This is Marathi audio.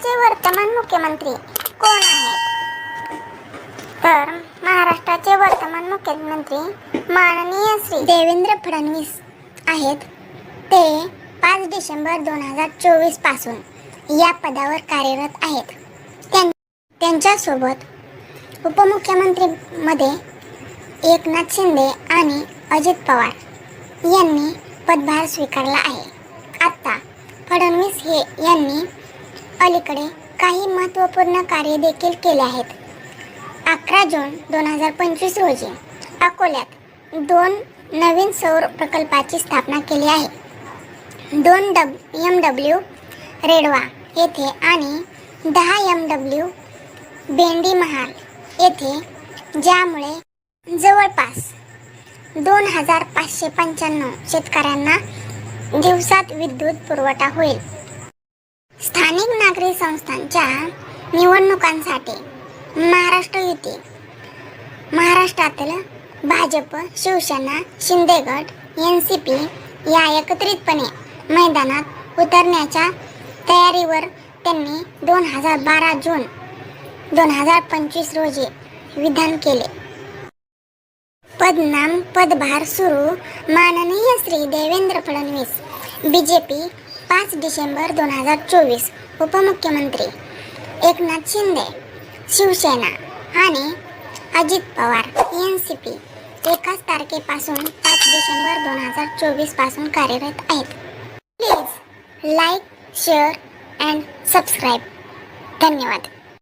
महाराष्ट्राचे वर्तमान मुख्यमंत्री कोण आहेत? तर महाराष्ट्राचे वर्तमान मुख्यमंत्री माननीय श्री देवेंद्र फडणवीस आहेत. ते पाच डिसेंबर दोन हजार चोवीसपासून या पदावर कार्यरत आहेत. त्यां त्यांच्यासोबत उपमुख्यमंत्रीमध्ये एकनाथ शिंदे आणि अजित पवार यांनी पदभार स्वीकारला आहे. आता फडणवीस हे यांनी अलीकडे काही महत्त्वपूर्ण कार्य देखील केले आहेत. अकरा जून दोन हजार पंचवीस रोजी अकोल्यात दोन नवीन सौर प्रकल्पाची स्थापना केली आहे. दोन डब एम डब्ल्यू रेडवा येथे आणि दहा एम डब्ल्यू बेंडी महाल येथे ज्यामुळे जवळपास दोन हजार पाचशे पंच्याण्णव शेतकऱ्यांना दिवसात विद्युत पुरवठा होईल. संस्थांच्या निवडणुकांसाठी महाराष्ट्र युती. महाराष्ट्रातील भाजप शिवसेना शिंदेगड एन सी पी या एकत्रितपणे मैदानात उतरण्याच्या तयारीवर त्यांनी दोन हजार बारा जून दोन हजार पंचवीस रोजी विधान केले. पदनाम पदभार सुरू. माननीय Shri Devendra Fadnavis B J P पाच डिसेंबर दोन हजार चोवीस उपमुख्यमंत्री एकनाथ शिंदे शिवसेना आणि Ajit Pawar N C P एकाच तारखेपासून पाच डिसेंबर दोन हजार चोवीसपासून कार्यरत आहेत. Please like share and subscribe धन्यवाद.